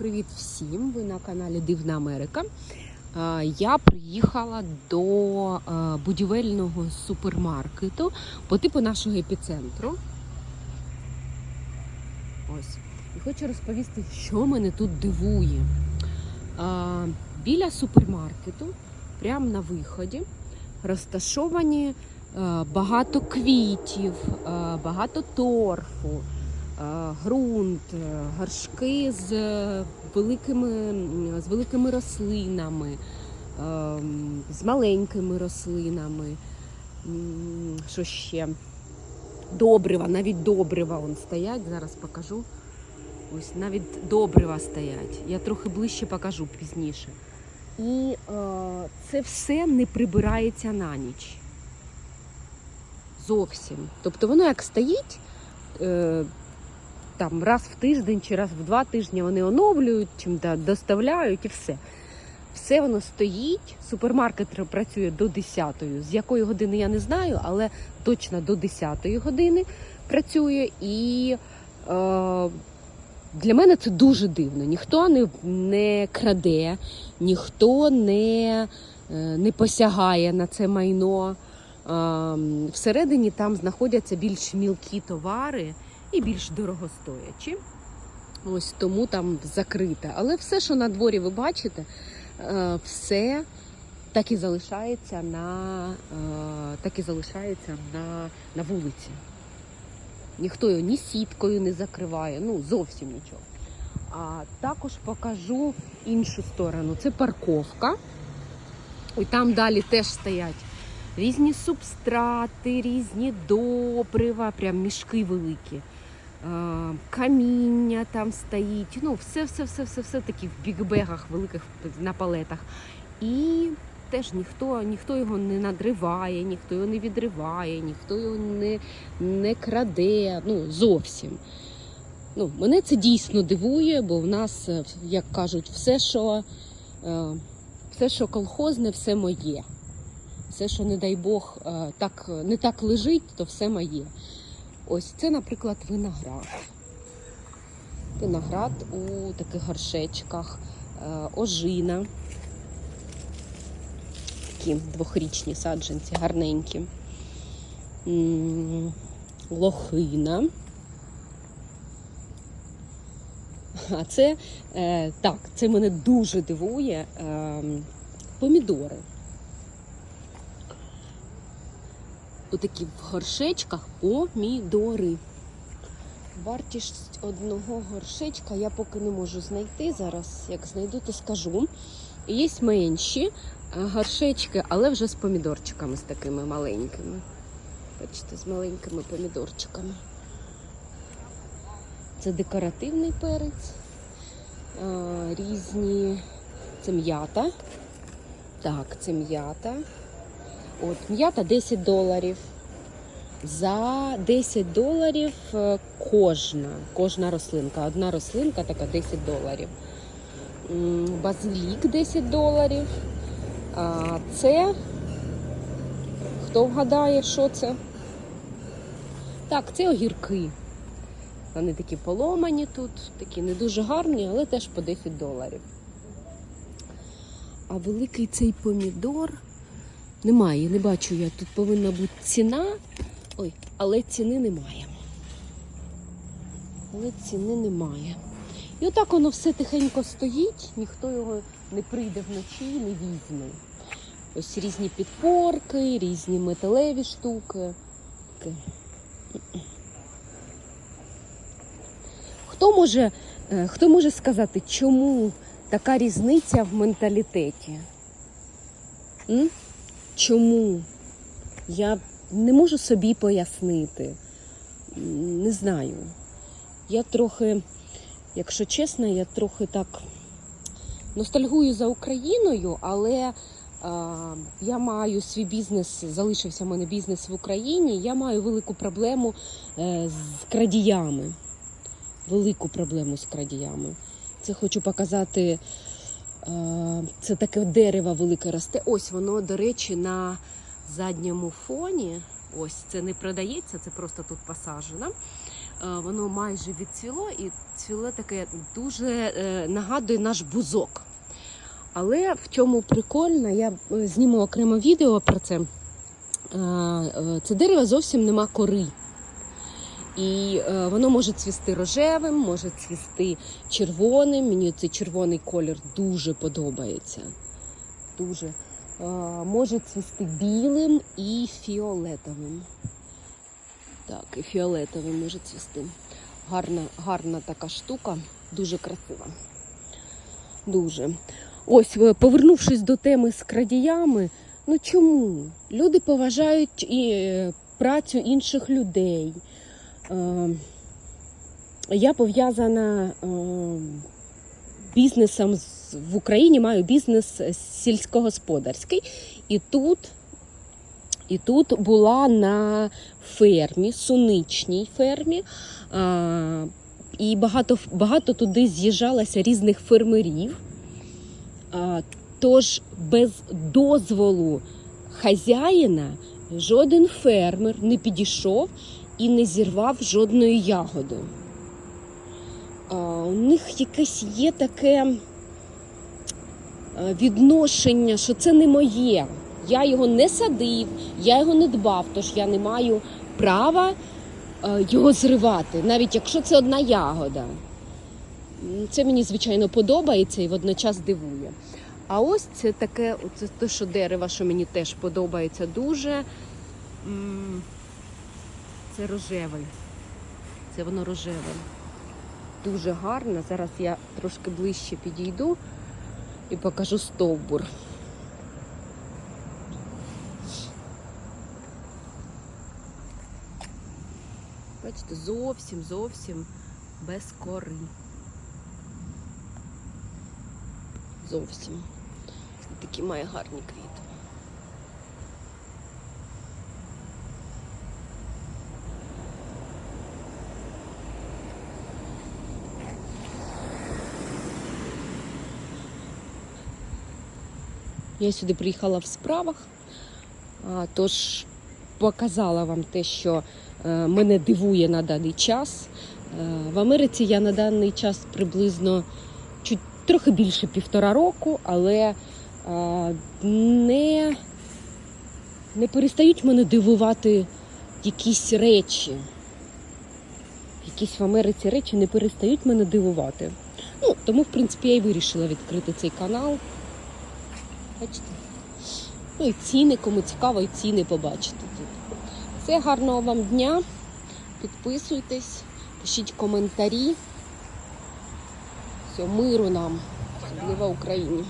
Привіт всім! Ви на каналі Дивна Америка. Я приїхала до будівельного супермаркету по типу нашого епіцентру. Ось. І хочу розповісти, що мене тут дивує. Біля супермаркету, прямо на виході, розташовані багато квітів, багато торфу е, ґрунт, е, горшки з е, великими, з великими рослинами, е, з маленькими рослинами. Що ще? Добрива, навіть добрива вон стоять, зараз покажу. Ось навіть добрива стоять. Я трохи ближче покажу пізніше. І е, це все не прибирається на ніч. Зовсім. Тобто воно як стоїть, е, там раз в тиждень чи раз в два тижні вони оновлюють, чим доставляють і все. Все воно стоїть. Супермаркет працює до 10 З якої години я не знаю, але точно до 10 години працює. І е, для мене це дуже дивно. Ніхто не, не краде, ніхто не, е, не посягає на це майно. Ем, Всередині там знаходяться більш мілкі товари і більш дорогостоячі. Ось тому там закрите. Але все, що на дворі ви бачите, е, все так і залишається на, е, так і залишається на, на вулиці. Ніхто його ні сіткою не закриває, ну зовсім нічого. А також покажу іншу сторону. Це парковка. І там далі теж стоять різні субстрати, різні добрива, прям мішки великі. Е, Каміння там стоїть. Ну, все, все, все, все, все такі в бікбегах великих на палетах. І теж ніхто, ніхто його не надриває, ніхто його не відриває, ніхто його не, не краде. Ну, зовсім. Ну, мене це дійсно дивує, бо в нас, е, як кажуть, все, що, е, все, що колхозне, все моє. Все, що, не дай Бог, так, не так лежить, то все моє. Ось це, наприклад, виноград. Виноград у таких горшечках, е, ожина. Такі двохрічні саджанці, гарненькі. Лохина. А це е, так, це мене дуже дивує. Е, помідори. Отакі в горшечках помідори. Вартість одного горшечка я поки не можу знайти. Зараз, як знайду, то скажу. Є менші е, горшечки, але вже з помідорчиками, з такими маленькими. Бачите, з маленькими помідорчиками. Це декоративний перець. Е, Різні. Це м'ята. Так, це м'ята. От, м'ята 10 доларів. За 10 доларів е, кожна, кожна рослинка. Одна рослинка така 10 доларів. Базилік 10 доларів. А це хто вгадає, що це? Так, це огірки. Вони такі поломані тут, такі не дуже гарні, але теж по 10 доларів. А великий цей помідор. Немає, не бачу я. Тут повинна бути ціна. Ой, але ціни немає. Але ціни немає. І отак воно все тихенько стоїть, ніхто його не прийде вночі не візьме. Ось різні підпорки, різні металеві штуки. Хто може, е, хто може сказати, чому така різниця в менталітеті? М? Чому? Я не можу собі пояснити. Не знаю. Я трохи, якщо чесно, я трохи так ностальгую за Україною, але а, я маю свій бізнес, залишився в мене бізнес в Україні. Я маю велику проблему е, з крадіями. Велику проблему з крадіями. Це хочу показати. Це таке дерево велике росте. Ось воно, до речі, на задньому фоні. Ось це не продається, це просто тут посаджено. воно майже відцвіло і цвіле таке дуже е, нагадує наш бузок. Але в чому прикольно, я е, зніму окремо відео про це. Е, Це дерево зовсім нема кори. І е, воно може цвісти рожевим, може цвісти червоним. Мені цей червоний колір дуже подобається. Дуже. Е, може цвісти білим і фіолетовим. Так, і фіолетовим може цвісти. Гарна, гарна така штука, дуже красива. Дуже. Ось, е, повернувшись до теми з крадіями, ну чому? Люди поважають і е, працю інших людей. Е, Я пов'язана е, бізнесом в Україні, маю бізнес сільськогосподарський. І тут, і тут була на фермі, суничній фермі. І багато, багато туди з'їжджалося різних фермерів. Тож без дозволу хазяїна жоден фермер не підійшов і не зірвав жодної ягоди. У них якесь є таке е, відношення, що це не моє. Я його не садив, я його не дбав, тож я не маю права е, його зривати, навіть якщо це одна ягода. Це мені, звичайно, подобається і водночас дивує. А ось це таке, це те, що дерево, що мені теж подобається дуже. Це рожевий. Це воно рожеве. Дуже гарно. Зараз я трошки ближче підійду і покажу стовбур. Бачите, зовсім, зовсім без кори. Зовсім. Такі має гарні квіти. Я сюди приїхала в справах, тож показала вам те, що е, мене дивує на даний час. Е, В Америці я на даний час приблизно чуть трохи більше півтора року, але е, не, не перестають мене дивувати якісь речі. Якісь в Америці речі не перестають мене дивувати. Ну, тому, в принципі, я і вирішила відкрити цей канал. Бачите? Ну і ціни, кому цікаво, і ціни побачити тут. Все, гарного вам дня. Підписуйтесь, пишіть коментарі. Все, миру нам, особливо Україні.